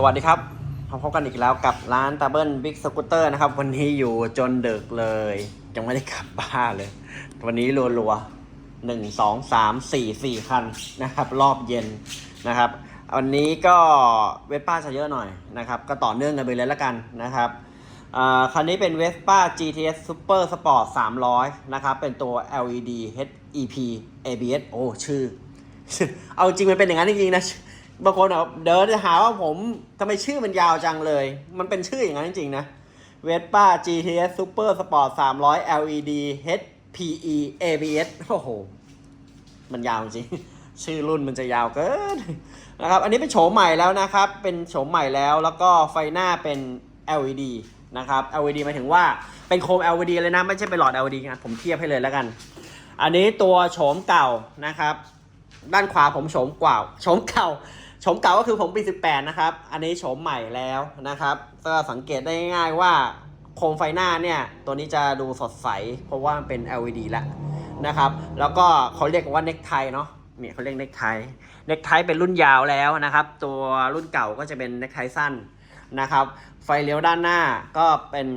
สวัสดีครับพบกันอีกแล้วกับร้านตาเบิลบิ๊กสกูตเตอร์นะครับ วันนี้อยู่จนดึกเลยยังไม่ได้กลับบ้านเลย วันนี้รัวๆหนึ่งสองสามสี่สี่คันนะครับ รอบเย็นนะครับวันนี้ก็เวสป้าจะเยอะหน่อยนะครับ ก็ต่อเนื่องกันไปเลยละกันนะครับอ่าคันนี้เป็น Vespa GTS Super Sport 300 นะครับ เป็นตัว LED HEP ABS โอ้ชื่อ เอาจริงมันเป็นอย่างนั้นจริงๆนะ บางคนอะเดินจะหาว่าผมทำไมชื่อมันยาวจังเลย มันเป็นชื่ออย่างนั้นจริงๆนะ Vespa GTS Super Sport 300 LED HPE ABS โอ้โห มันยาวจริง ชื่อรุ่นมันจะยาวเกินนะครับ อันนี้เป็นโฉมใหม่แล้วนะครับ เป็นโฉมใหม่แล้ว แล้วก็ไฟหน้าเป็น LED นะครับ LED หมายถึงว่าเป็นโคม LED เลยนะ ไม่ใช่เป็นหลอด LED นะผมเทียบให้เลยแล้วกัน อันนี้ตัวโฉมเก่านะครับ ด้านขวาผมโฉมกว่าโฉมเก่า โฉมเก่าก็คือผมปี 18 นะครับ อันนี้โฉมใหม่แล้วนะครับ ก็สังเกตได้ง่ายๆว่าโคมไฟหน้าเนี่ย ตัวนี้จะดูสดใส เพราะว่ามันเป็น LED แล้วนะครับ แล้วก็เขาเรียกว่าเน็กไทเนาะเนี่ยเขาเรียกเน็กไทเน็กไทเป็นรุ่นยาวแล้วนะครับ ตัวรุ่นเก่าก็จะเป็นเน็กไทสั้นนะครับ ไฟเลี้ยวด้านหน้าก็เป็น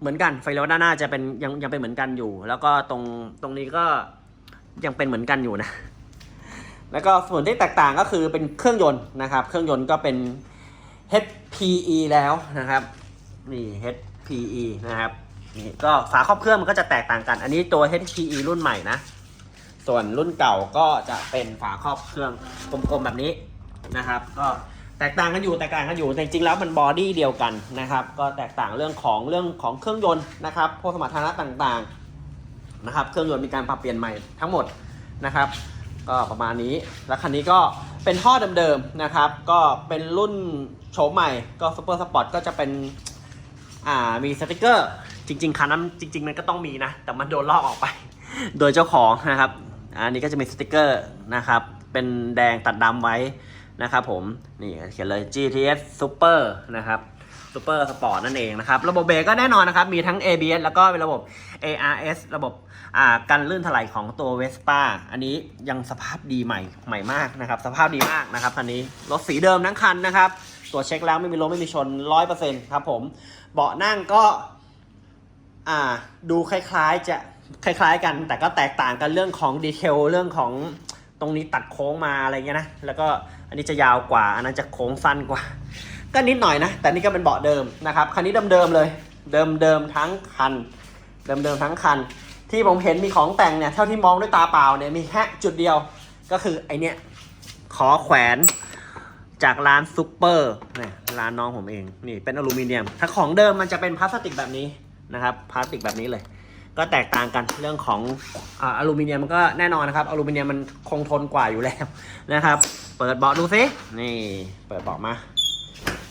เหมือนกัน ไฟเลี้ยวด้านหน้าจะเป็นยังยังเป็นเหมือนกันอยู่ แล้วก็ตรงตรงนี้ก็ยังเป็นเหมือนกันอยู่นะ แล้วก็ส่วนที่แตกต่างก็คือเป็นเครื่องยนต์นะครับ เครื่องยนต์ก็เป็น HPE แล้วนะครับ นี่ HPE นะครับ นี่ก็ฝาครอบเครื่องมันก็จะแตกต่างกัน อันนี้ตัว HPE รุ่นใหม่นะ ส่วนรุ่นเก่าก็จะเป็นฝาครอบเครื่องกลมๆแบบนี้นะครับ ก็แตกต่างกันอยู่แตกต่างกันอยู่แต่จริงๆแล้วมันบอดี้เดียวกันนะครับ ก็แตกต่างเรื่องของเรื่องของเครื่องยนต์นะครับพวกสมรรถนะต่างๆนะครับ เครื่องยนต์มีการปรับเปลี่ยนใหม่ทั้งหมดนะครับ ก็ประมาณนี้ แล้วคันนี้ก็เป็นท่อเดิมๆนะครับ ก็เป็นรุ่นโฉมใหม่ ก็ซูเปอร์สปอร์ตก็จะเป็นอ่ามีสติกเกอร์ จริง ๆคันนั้นจริง ๆ มันก็ต้องมีนะ แต่มันโดนลอกออกไป โดยเจ้าของนะครับ อันนี้ก็จะมีสติกเกอร์นะครับ เป็นแดงตัดดำไว้นะครับผม นี่เขียนเลย GTS Super นะครับ Super Sport นั่นเองนะครับ ระบบเบรกก็แน่นอนนะครับ มีทั้ง ABS แล้วก็เป็นระบบ ARS ระบบอ่ากันลื่นถลายของตัว Vespa อันนี้ยังสภาพดีใหม่ใหม่มากนะครับ สภาพดีมากนะครับคันนี้รถสีเดิมทั้งคันนะครับตรวจเช็คแล้วไม่มีลมไม่มีชน 100%ครับผมเบาะนั่งก็อ่าดูคล้ายๆจะคล้าย ๆ กัน แต่ก็แตกต่างกันเรื่องของดีเทลเรื่องของตรงนี้ตัดโค้งมาอะไรเงี้ยนะแล้วก็อันนี้จะยาวกว่า อันนั้นจะโค้งสั้นกว่า ก็นิดหน่อยนะ แต่นี่ก็เป็นเบาะเดิมนะครับ คันนี้เดิมๆเลย เดิมๆทั้งคัน เดิมๆทั้งคัน ที่ผมเห็นมีของแต่งเนี่ย เท่าที่มองด้วยตาเปล่าเนี่ย มีแค่จุดเดียว ก็คือไอเนี่ยขอแขวนจากร้านซุปเปอร์เนี่ยร้านน้องผมเอง นี่เป็นอลูมิเนียม ถ้าของเดิมมันจะเป็นพลาสติกแบบนี้นะครับ พลาสติกแบบนี้เลย ก็แตกต่างกันเรื่องของอ่าอลูมิเนียมมันก็แน่นอนนะครับ อลูมิเนียมมันคงทนกว่าอยู่แล้วนะครับ เปิดเบาะดูซิ นี่ เปิดเบาะมา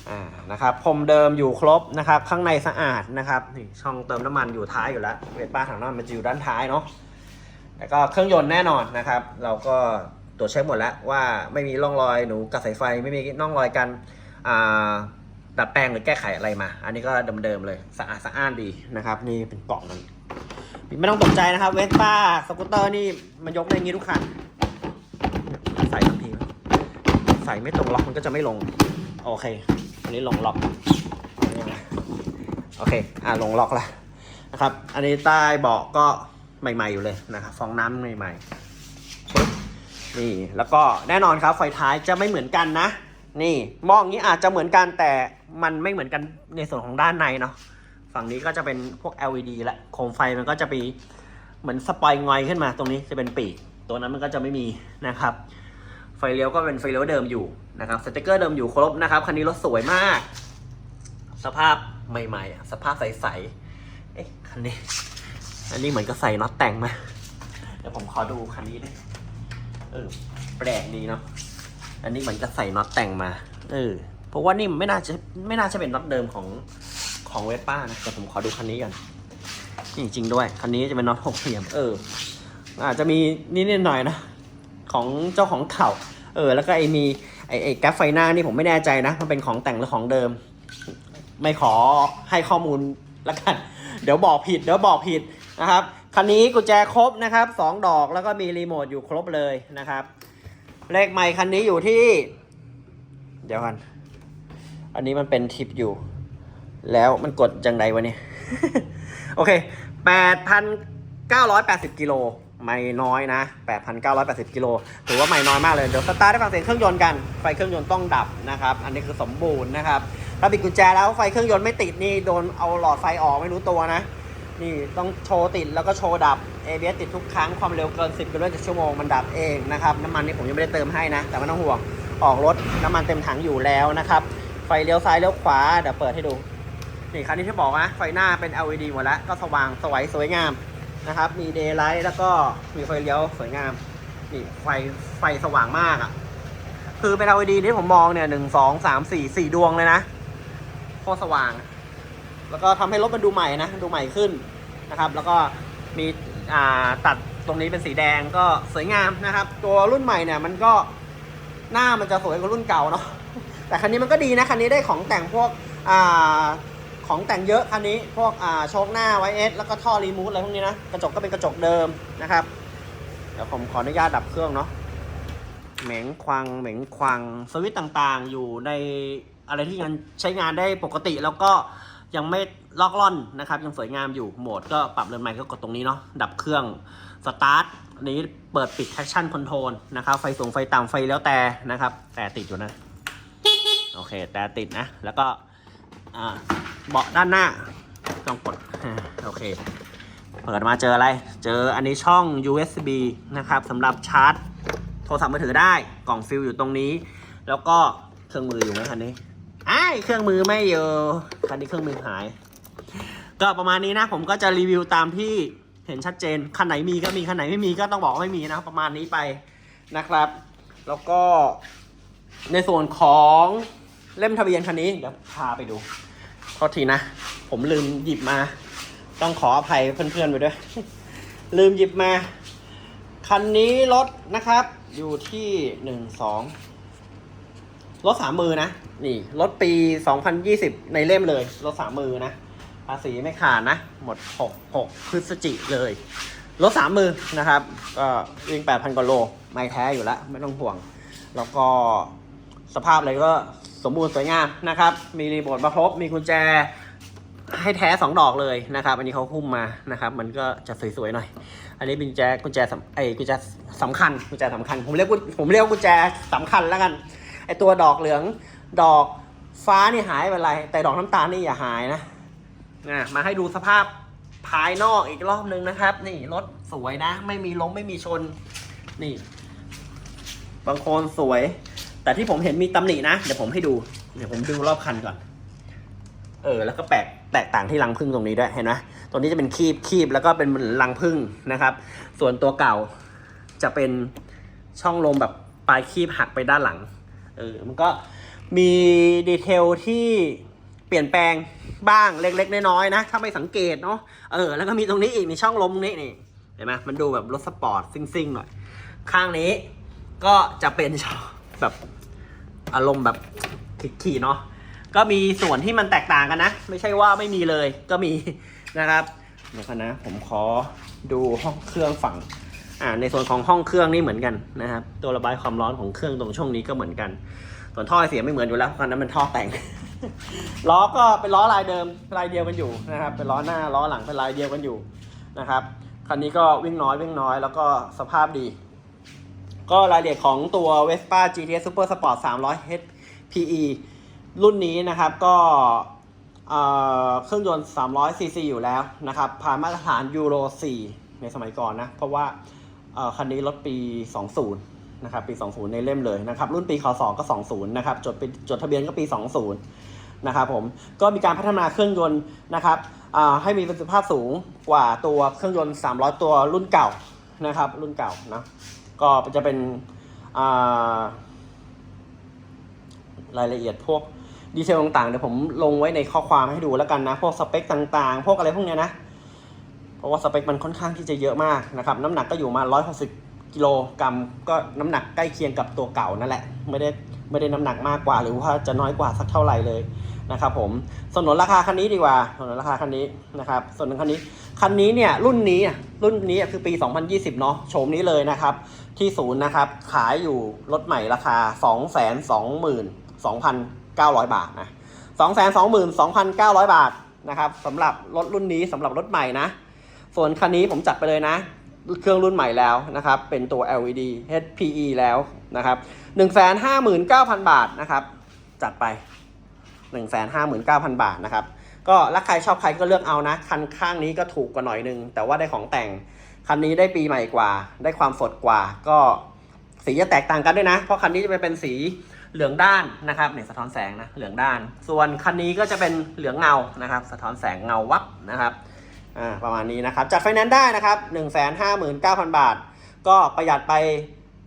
อ่านะครับพรมเดิมอยู่ครบนะครับข้างในสะอาดนะครับนี่ช่องเติมน้ำมันอยู่ท้ายอยู่แล้วเวทป้าถังน้ำมันมันจะอยู่ด้านท้ายเนาะแล้วก็เครื่องยนต์แน่นอนนะครับ เราก็ตรวจเช็คหมดแล้วว่าไม่มีร่องรอยหนูกับสายไฟไม่มีร่องรอยการดัดแปลงหรือแก้ไขอะไรมา อันนี้ก็เดิมๆเลยสะอาดสะอ้านดีนะครับ นี่เป็นกล่องมันไม่ต้องตกใจนะครับเวสป้าสกูตเตอร์นี่มันยกได้ย่างนี้ทุกคันใส่ทันทีใส่ไม่ตรงล็อกมันก็จะไม่ลง โอเค อันนี้ลงล็อกโอเค อ่าลงล็อกแล้วนะครับ อันนี้ใต้เบาะก็ใหม่ ๆ อยู่เลยนะครับ ฟองน้ำใหม่ๆนี่ แล้วก็แน่นอนครับ ไฟท้ายจะไม่เหมือนกันนะ นี่ มองนี้อาจจะเหมือนกันแต่มันไม่เหมือนกันในส่วนของด้านในเนาะ ฝั่งนี้ก็จะเป็นพวก LED และโคมไฟมันก็จะไปเหมือนสปอยงอยขึ้นมา ตรงนี้จะเป็นปีก ตัวนั้นมันก็จะไม่มีนะครับ ไฟเลี้ยวก็เป็นไฟเลี้ยวเดิมอยู่ นะครับสติกเกอร์เดิมอยู่ครบนะครับคันนี้รถสวยมาก สภาพใหม่ๆอะสภาพใสๆเอ๊ะคันนี้ อันนี้เหมือนก็ใส่น็อตแต่งมาเดี๋ยวผมขอดูคันนี้ดิเออแปลกดีเนาะอันนี้เหมือนก็ใส่น็อตแต่งมาเออเพราะว่านี่ไม่น่าจะไม่น่าจะเป็นน็อตเดิมของของเวสป้านะแต่ผมขอดูคันนี้กันจริงๆด้วย คันนี้จะเป็นน็อตหกเหลี่ยมเอออาจจะมีนิดๆหน่อยนะของเจ้าของเข่า เออ แล้วก็ไอมี ไอไอแก๊ปไฟหน้านี่ผมไม่แน่ใจนะ มันเป็นของแต่งหรือของเดิม ไม่ขอให้ข้อมูลละกัน เดี๋ยวบอกผิด เดี๋ยวบอกผิดนะครับ คันนี้กุญแจครบนะครับสองดอกแล้วก็มีรีโมทอยู่ครบเลยนะครับ เลขใหม่คันนี้อยู่ที่ เดี๋ยวกัน อันนี้มันเป็นทิปอยู่ แล้วมันกดจังไดวะเนี่ย โอเค8,980กิโล ไม่น้อยนะ 8,980 กิโล ถือว่าไม่น้อยมากเลย เดี๋ยวสตาร์ทได้ฟังเสียงเครื่องยนต์กัน ไฟเครื่องยนต์ต้องดับนะครับ อันนี้คือสมบูรณ์นะครับ ถ้าปิดกุญแจแล้วไฟเครื่องยนต์ไม่ติดนี่โดนเอาหลอดไฟออกไม่รู้ตัวนะ นี่ต้องโชว์ติดแล้วก็โชว์ดับ ABS ติดทุกครั้ง ความเร็วเกิน 10กิโลเมตรต่อชั่วโมงมันดับเองนะครับ น้ำมันนี่ผมยังไม่ได้เติมให้นะ แต่ไม่ต้องห่วง ออกรถน้ำมันเต็มถังอยู่แล้วนะครับ ไฟเลี้ยวซ้ายเลี้ยวขวา เดี๋ยวเปิดให้ดู นี่คันนี้ที่บอกนะ ไฟหน้าเป็น LED หมดแล้ว ก็สว่างสวยสวยงาม นะครับ มี daylight แล้วก็มีไฟเลี้ยวสวยงาม นี่ไฟไฟสว่างมากอะ่ะ คือเป็น LED ที่ผมมองเนี่ยหนึ่งสองสามสี่สี่ดวงเลยนะโคตรสว่าง แล้วก็ทำให้รถมันดูใหม่นะ ดูใหม่ขึ้นนะครับ แล้วก็มีอ่าตัดตรงนี้เป็นสีแดงก็สวยงามนะครับ ตัวรุ่นใหม่เนี่ยมันก็หน้ามันจะสวยกว่ารุ่นเก่าเนาะแต่คันนี้มันก็ดีนะ คันนี้ได้ของแต่งพวกอ่า ของแต่งเยอะคันนี้ พวกอ่าโชคหน้าไวเอสแล้วก็ท่อรีมูฟอะไรพวกนี้นะ กระจกก็เป็นกระจกเดิมนะครับ เดี๋ยวผมขออนุญาตดับเครื่องเนาะเหม็งควังเหม็งควังสวิตต่างๆ อยู่ในอะไรที่งานใช้งานได้ปกติแล้วก็ยังไม่ลอกล่อนนะครับ ยังสวยงามอยู่โหมดก็ปรับเรือนใหม่ก็กดตรงนี้เนาะดับเครื่องสตาร์ทนี้เปิดปิด traction control นะครับ ไฟสูงไฟต่ำไฟแล้วแต่นะครับ แต่ติดอยู่นะ โอเค แต่ติดนะ แล้วก็อ่า เบาะด้านหน้า ต้องกดโอเค เปิดมาเจออะไร เจออันนี้ช่อง USB นะครับสำหรับชาร์จ โทรศัพท์มือถือได้ กล่องฟิลอยู่ตรงนี้ แล้วก็เครื่องมืออยู่ไหมคันนี้ไอ้เครื่องมือไม่อยู่คันนี้เครื่องมือหาย ก็ประมาณนี้นะ ผมก็จะรีวิวตามที่เห็นชัดเจน คันไหนมีก็มี คันไหนไม่มีก็ต้องบอกว่าไม่มีนะ ประมาณนี้ไปนะครับ แล้วก็ในส่วนของเล่มทะเบียนคันนี้เดี๋ยวพาไปดู โทษทีนะ ผมลืมหยิบมา ต้องขออภัยเพื่อนๆไปด้วย ลืมหยิบมา คันนี้รถนะครับ อยู่ที่หนึ่งสองรถสามมือนะ นี่รถปี2020ในเล่มเลย รถสามมือนะ ภาษีไม่ขาดนะ หมด6 6พฤศจิเลย รถสามมือนะครับ ก็วิ่ง8,000กว่าโล ไม่แท้อยู่แล้ว ไม่ต้องห่วง แล้วก็สภาพอะไรก็ส มบูรณ์สวยงามนะครับ มีรีโมทมาครบ มีกุญแจให้แท้สองดอกเลยนะครับ อันนี้เขาหุ้มมานะครับ มันก็จะสวยๆหน่อย อันนี้เป็นกุญแจกุญแจสำไอ้กุญแจสำคัญกุญแจสำคัญ ผมเรียกผมเรียกกุญแจสำคัญแล้วกัน ไอ้ตัวดอกเหลืองดอกฟ้านี่หายไปไร แต่ดอกน้ำตาลนี่อย่าหายนะนะมาให้ดูสภาพภายนอกอีกรอบนึงนะครับ นี่รถสวยนะ ไม่มีล้มไม่มีชน นี่ บางโคนสวย แต่ที่ผมเห็นมีตำหนินะ เดี๋ยวผมให้ดู เดี๋ยวผมดูรอบคันก่อน เออ แล้วก็แปลกแตกต่างที่รังพึ่งตรงนี้ด้วย เห็นไหมตรงนี้จะเป็นคีบคีบแล้วก็เป็นรังพึ่งนะครับ ส่วนตัวเก่าจะเป็นช่องลมแบบปลายคีบหักไปด้านหลัง เออ มันก็มีดีเทลที่เปลี่ยนแปลงบ้างเล็ก ๆ น้อยๆนะ ถ้าไม่สังเกตเนาะ เออ แล้วก็มีตรงนี้อีก มีช่องลมนี้นี่ เห็นไหมมันดูแบบรถสปอร์ตซิ่งๆหน่อย ข้างนี้ก็จะเป็นช่องแบบ อารมณ์แบบขี่ๆเนาะก็มีส่วนที่มันแตกต่างกันนะ ไม่ใช่ว่าไม่มีเลยก็มีนะครับเดี๋ยวกันนะ ผมขอดูห้องเครื่องฝั่งอ่าในส่วนของห้องเครื่องนี่เหมือนกันนะครับ ตัวระบายความร้อนของเครื่องตรงช่วงนี้ก็เหมือนกัน ส่วนท่อเสียไม่เหมือนอยู่แล้วเพราะนั้นมันท่อแต่งล้อก็เป็นล้อลายเดิมลายเดียวกันอยู่นะครับ เป็นล้อหน้าล้อหลังเป็นลายเดียวกันอยู่นะครับคันนี้ก็วิ่งน้อยวิ่งน้อยแล้วก็สภาพดี ก็รายละเอียดของตัว Vespa GTS Super Sport 300 HPE รุ่นนี้นะครับก็เครื่องยนต์ 300 cc อยู่แล้วนะครับผ่านมาตรฐานยูโร 4 ในสมัยก่อนนะ เพราะว่าคันนี้รถปี 20 นะครับ ปี 20 ในเล่มเลยนะครับ รุ่นปีคศก็ 20 นะครับ จดจดทะเบียนก็ปี 20 นะครับผม ก็มีการพัฒนาเครื่องยนต์นะครับให้มีประสิทธิภาพสูงกว่าตัวเครื่องยนต์ 300 ตัวรุ่นเก่านะครับ รุ่นเก่านะ ก็จะเป็นรายละเอียดพวกดีเทลต่างๆเดี๋ยวผมลงไว้ในข้อความให้ดูแล้วกันนะ พวกสเปคต่างๆ พวกอะไรพวกเนี้ยนะ เพราะว่าสเปคมันค่อนข้างที่จะเยอะมากนะครับ น้ำหนักก็อยู่มา 160กิโลกรัมก็น้ำหนักใกล้เคียงกับตัวเก่านั่นแหละ ไม่ได้ไม่ได้น้ำหนักมากกว่า หรือว่าจะน้อยกว่าสักเท่าไหร่เลยนะครับผมสนนราคาคันนี้ดีกว่าสนนราคาคันนี้นะครับส่วนหนึ่งคันนี้คันนี้เนี่ยรุ่นนี้รุ่นนี้คือปี 2020 เนาะโฉมนี้เลยนะครับ ที่ศูนย์นะครับ ขายอยู่รถใหม่ราคา 2 2 2 9 0 0 บาทนะ222,900 บาทนะครับสำหรับรถรุ่นนี้สำหรับรถใหม่นะ ส่วนคันนี้ผมจัดไปเลยนะ เครื่องรุ่นใหม่แล้วนะครับ เป็นตัว LED HPE แล้วนะครับ159,000 บาทนะครับ จัดไป 159,000 บาทนะครับ ก็รักใครชอบใครก็เลือกเอานะ คันข้างนี้ก็ถูกกว่าหน่อยนึง แต่ว่าได้ของแต่ง คันนี้ได้ปีใหม่กว่า ได้ความสดกว่า ก็สีจะแตกต่างกันด้วยนะ เพราะคันนี้จะเป็นสีเหลืองด้านนะครับเนี่ยสะท้อนแสงนะเหลืองด้าน ส่วนคันนี้ก็จะเป็นเหลืองเงานะครับ สะท้อนแสงเงาวับนะครับอ่าประมาณนี้นะครับจัดไฟแนนซ์ได้นะครับ159,000 บาท ก็ประหยัดไป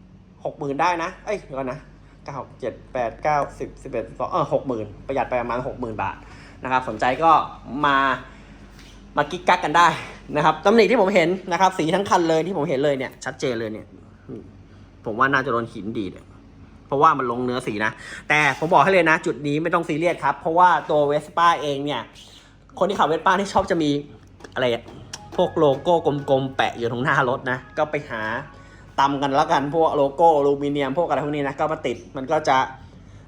60,000 ได้นะ เอ้ยเดี๋ยวก่อนนะ9 7 8 9 10 11 12เออ60,000ประหยัดไปประมาณ60,000บาทนะครับสนใจก็มา มากิ๊กกักกันได้นะครับตำหนิที่ผมเห็นนะครับ สีทั้งคันเลยที่ผมเห็นเลยเนี่ยชัดเจนเลยเนี่ย ผมว่าน่าจะโดนหินดีดอะเพราะว่ามันลงเนื้อสีนะ แต่ผมบอกให้เลยนะ จุดนี้ไม่ต้องซีเรียสครับ เพราะว่าตัวเวสป้าเองเนี่ย คนที่ขับเวสป้าที่ชอบจะมีอะไรพวกโลโก้กลมๆ แปะอยู่ตรงหน้ารถนะ ก็ไปหาตำกันแล้วกันพวกโลโก้อลูมิเนียมพวกอะไรพวกนี้นะก็มาติดมันก็จะ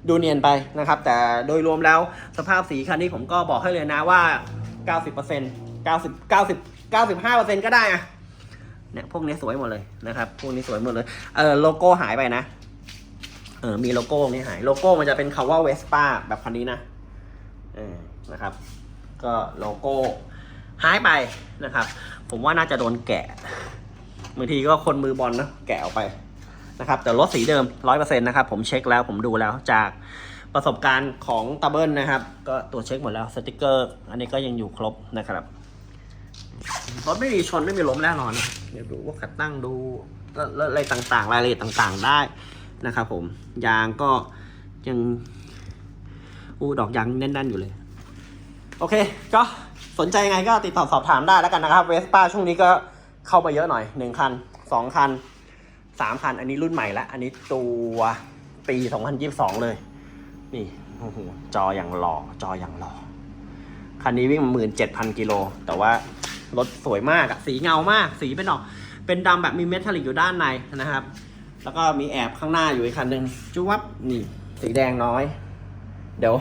ดูเนียนไปนะครับ แต่โดยรวมแล้วสภาพสีคันนี้ผมก็บอกให้เลยนะว่า 90% 90 90 95%ก็ได้อะเนี่ยพวกนี้สวยหมดเลยนะครับ พวกนี้สวยหมดเลย เออโลโก้หายไปนะ เออมีโลโก้นี่หาย โลโก้มันจะเป็นคำว่าเวสป้าแบบคันนี้นะ เออนะครับ ก็โลโก้หายไปนะครับ ผมว่าน่าจะโดนแกะบางทีก็คนมือบอลนะแกะออกไปนะครับ แต่รถสีเดิมร้อยเปอร์เซ็นต์นะครับ ผมเช็คแล้วผมดูแล้วจากประสบการณ์ของตาเบิลนะครับ ก็ตัวจเช็คหมดแล้วสติกเกอร์ อันนี้ก็ยังอยู่ครบนะครับ รถไม่มีชนไม่มีล้มแน่นอนนะเดี๋ยวดูว่าขัดตั้งดูอะไรต่างๆ รายละเอียดต่างๆได้นะครับผมยางก็ยังอู้ดอกยางแน่นๆอยู่เลย โอเค ก็สนใจยังไงก็ติดต่อสอบถามได้แล้วกันนะครับเวสป้าช่วงนี้ก็เข้ามาเยอะหน่อยหนึ่งคันสองคันสามคัน อันนี้รุ่นใหม่ละอันนี้ตัวปี2022เลย นี่โอ้โหจออย่างหล่อจออย่างหล่อ คันนี้วิ่งมาหมื่นเจ็ดพันกิโล แต่ว่ารถสวยมากอะสีเงามาก สีเป็นออก เป็นดำแบบมีเมทัลลิกอยู่ด้านในนะครับ แล้วก็มีแอบข้างหน้าอยู่อีกคันหนึ่งจุ๊วับนี่ สีแดงน้อย เดี๋ยว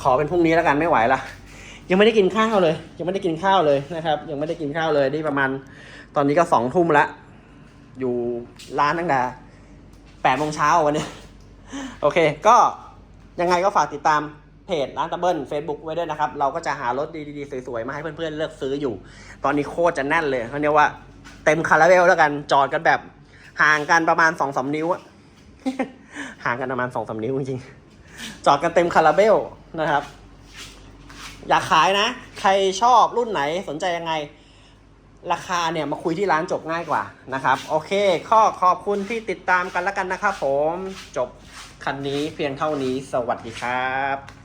ขอเป็นพรุ่งนี้แล้วกันไม่ไหวละยังไม่ได้กินข้าวเลย ยังไม่ได้กินข้าวเลยนะครับ ยังไม่ได้กินข้าวเลยนี่ประมาณ ตอนนี้ก็สองทุ่มละอยู่ร้านตั้งแต่แปดโมงเช้าวันนี้ โอเค ก็ยังไงก็ฝากติดตาม เพจร้านตะเบิล Facebook ไว้ด้วยนะครับ เราก็จะหารถดีๆ สวยๆ มาให้เพื่อนๆ เลือกซื้ออยู่ ตอนนี้โคตรจะแน่นเลยเขาเรียกว่าเต็มคาราเบลแล้วกันจอดกันแบบ ห่างกันประมาณสองสามนิ้วอะห่างกันประมาณสองสามนิ้วจริงจอดกันเต็มคาราเบลนะครับ อยากขายนะ ใครชอบรุ่นไหนสนใจยังไง ราคาเนี่ยมาคุยที่ร้านจบง่ายกว่านะครับ โอเค ข้อขอบคุณที่ติดตามกันแล้วกันนะครับผมจบคันนี้เพียงเท่านี้สวัสดีครับ